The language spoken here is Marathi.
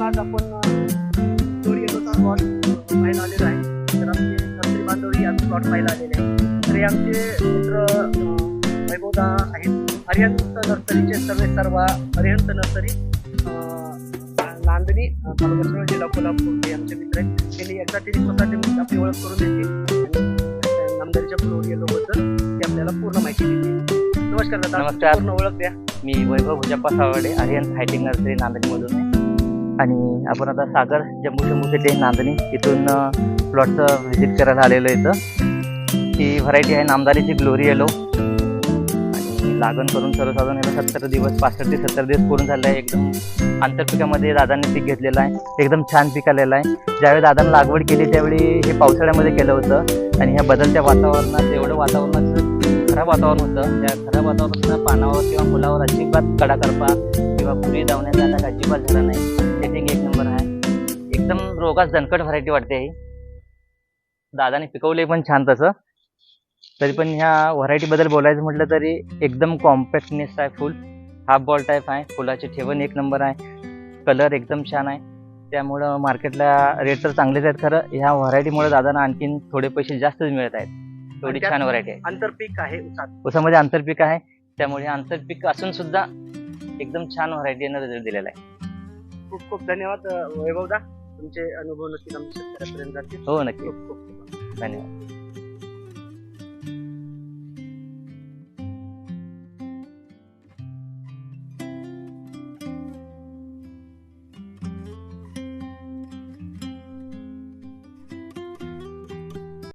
मित्रांनो आज आपण स्टोरी येलोचा प्लॉट पाहायला आलेलो आहे. तर आमचे नर्सरी बांधवही आज प्लॉट पाहायला आलेले आहे. तर हे आमचे मित्र अं, वैभवदा आहेत. अरिहंत नर्सरीचे सर्वे सर्व अरिहंत नर्सरी नांदणी तालुका जिल्हा कोल्हापूर आमचे मित्र आहेत. त्यांनी एकदा तरी स्वतः आपली ओळख करून देतील आणि नामदारीच्या फ्लोर येलो बद्दल ते आपल्याला पूर्ण माहिती देतील नमस्कार दादा. नमस्कार. पूर्ण ओळख द्या. मी वैभव भुजप्पा सावडे आर्यन फायटिंग नर्सरी नांदणीमधून आहे. आणि आपण आता सागर जम्मू शंभू ते नांदणी इथून प्लॉटचं व्हिजिट करायला आलेलो इथं. ही व्हरायटी आहे नामदारीची ग्लोरी येलो आणि लागण करून सर्वसाधारण याला सत्तर दिवस पासष्ट ते सत्तर दिवस पूर्ण झाले आहे. एकदम आंतरपिकामध्ये दादांनी पीक घेतलेलं आहे. एकदम छान पीक आलेलं आहे. ज्यावेळी दादांनी लागवड केली त्यावेळी हे पावसाळ्यामध्ये केलं होतं. आणि ह्या बदलत्या वातावरणात एवढं वातावरणाचं खराब वातावरण होतं. त्या खराब वातावरणात पानावर किंवा फुलावर अजिबात कडाकरपा किंवा पुढे धावण्याचा अजिबात झाला नाही. सेटिंग एक नंबर आहे. एकदम रोगास दणकट व्हरायटी वाटते ही. दादाने पिकवले पण छान तसं. तरी पण ह्या व्हरायटीबद्दल बोलायचं म्हटलं तरी एकदम कॉम्पॅक्टनेस आहे फुल. हाफ बॉल टाईप आहे. फुलाचे ठेवण एक नंबर आहे. कलर एकदम छान आहे. त्यामुळं मार्केटला रेट तर चांगलेच आहेत खरं. ह्या व्हरायटीमुळे दादांना आणखीन थोडे पैसे जास्तच मिळत आहेत. त्यात- छान व्हरायटी आहे. आंतरपीक आहे उसात. ऊसामध्ये आंतरपीक आहे. त्यामुळे आंतरपीक असून सुद्धा एकदम छान व्हरायटीनं रिझल्ट दिलेला आहे. खूप खूप धन्यवाद वैभवदा. तुमचे अनुभव नक्की आमच्या शेतकऱ्यापर्यंत जातील. हो नक्की खूप खूप. धन्यवाद.